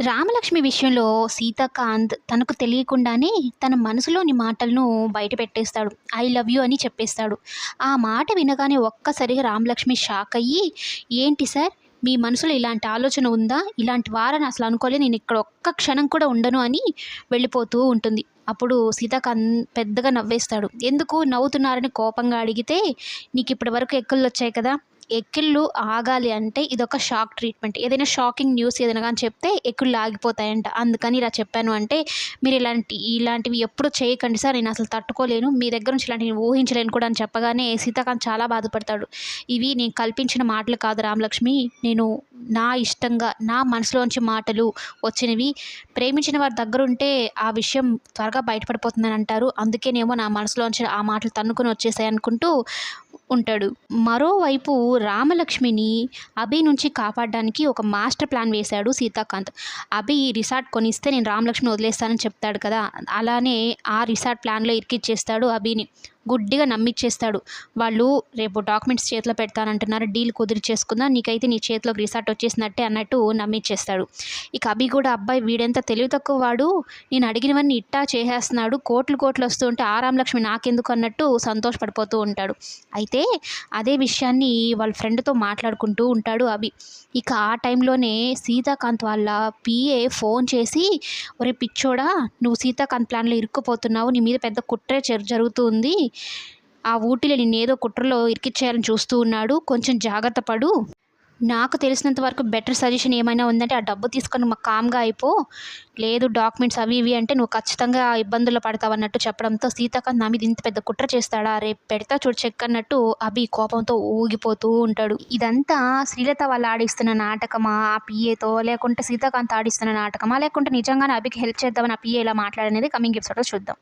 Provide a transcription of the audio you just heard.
రామలక్ష్మి విషయంలో సీతాకాంత్ తనకు తెలియకుండానే తన మనసులోని మాటలను బయట పెట్టేస్తాడు. ఐ లవ్ యూ అని చెప్పేస్తాడు. ఆ మాట వినగానే ఒక్కసారిగా రామలక్ష్మి షాక్ అయ్యి ఏంటి సార్? మీ మనసులో ఇలాంటి ఆలోచన ఉందా? ఇలాంటి వారని అసలు అనుకోలేదు. నేను ఇక్కడ ఒక్క క్షణం కూడా ఉండను అని వెళ్ళిపోతూ ఉంటుంది. అప్పుడు సీతాకాంత్ పెద్దగా నవ్వేస్తాడు. ఎందుకు నవ్వుతున్నారని కోపంగా అడిగితే నీకు ఇప్పటి వరకు ఎక్కలు వచ్చాయి కదా. ఎక్కిళ్ళు ఆగాలి అంటే ఇదొక షాక్ ట్రీట్మెంట్. ఏదైనా షాకింగ్ న్యూస్ ఏదైనా కానీ చెప్తే ఎక్కుళ్ళు ఆగిపోతాయంట. అందుకని ఇలా చెప్పాను అంటే మీరు ఇలాంటి ఇలాంటివి ఎప్పుడు చేయకండి సార్. నేను అసలు తట్టుకోలేను. మీ దగ్గర నుంచి ఇలాంటివి ఊహించలేను కూడా అని చెప్పగానే సీతాకాంత్ చాలా బాధపడతాడు. ఇవి నేను కల్పించిన మాటలు కాదు రామలక్ష్మి. నేను నా ఇష్టంగా నా మనసులోంచి మాటలు వచ్చినవి. ప్రేమించిన వారి దగ్గర ఉంటే ఆ విషయం త్వరగా బయటపడిపోతుందని అంటారు అందుకేనేమో నా మనసులోంచి ఆ మాటలు తన్నుకొని వచ్చేసాయి అనుకుంటూ ఉంటాడు. మరోవైపు రామలక్ష్మిని అభి నుంచి కాపాడడానికి ఒక మాస్టర్ ప్లాన్ వేశాడు సీతాకాంత్. అభి రిసార్ట్ కొనిస్తే నేను రామలక్ష్మిని వదిలేస్తానని చెప్తాడు కదా. అలానే ఆ రిసార్ట్ ప్లాన్లో ఇరికిచ్చేస్తాడు అభిని. గుడ్డిగా నమ్మిచ్చేస్తాడు. వాళ్ళు రేపు డాక్యుమెంట్స్ చేతిలో పెడతానంటున్నారు డీల్ కుదిరి చేసుకుందా నీకైతే నీ చేతిలోకి రిసార్ట్ వచ్చేసినట్టే అన్నట్టు నమ్మిచ్చేస్తాడు. ఇక అభి కూడా అబ్బాయి వీడెంత తెలివి తక్కువ వాడు నేను అడిగినవన్నీ ఇట్టా చేసేస్తున్నాడు కోట్లు కోట్లు వస్తుంటే ఉంటే ఆరామలక్ష్మి నాకెందుకు అన్నట్టు సంతోషపడిపోతూ ఉంటాడు. అయితే అదే విషయాన్ని వాళ్ళ ఫ్రెండ్తో మాట్లాడుకుంటూ ఉంటాడు అభి. ఇక ఆ టైంలోనే సీతాకాంత్ వాళ్ళ పిఏ ఫోన్ చేసి ఒరే పిచ్చోడా నువ్వు సీతాకాంత్ ప్లాన్లో ఇరుక్కుపోతున్నావు నీ మీద పెద్ద కుట్రే జరుగుతుంది ఆ ఊటీలో నేను ఏదో కుట్రలో ఇరికిచ్చేయాలని చూస్తూ ఉన్నాడు. కొంచెం జాగ్రత్త పడు. నాకు తెలిసినంత వరకు బెటర్ సజెషన్ ఏమైనా ఉందంటే ఆ డబ్బు తీసుకొని మాకు కామ్గా అయిపో. లేదు డాక్యుమెంట్స్ అవి ఇవి అంటే నువ్వు ఖచ్చితంగా ఇబ్బందుల్లో పడతావు అన్నట్టు చెప్పడంతో సీతాకాంత్ నా మీద ఇంత పెద్ద కుట్ర చేస్తాడా? రేపు పెడతా చూడు చెక్ అన్నట్టు అభి కోపంతో ఊగిపోతూ ఉంటాడు. ఇదంతా శ్రీలత వాళ్ళు ఆడిస్తున్న నాటకమా? ఆ పిఏతో లేకుంటే సీతాకాంత్ ఆడిస్తున్న నాటకమా? లేకుంటే నిజంగానే అభికి హెల్ప్ చేద్దామని ఆ పిఏ ఇలా మాట్లాడనేది కమింగ్ ఎపిసోడ్లో చూద్దాం.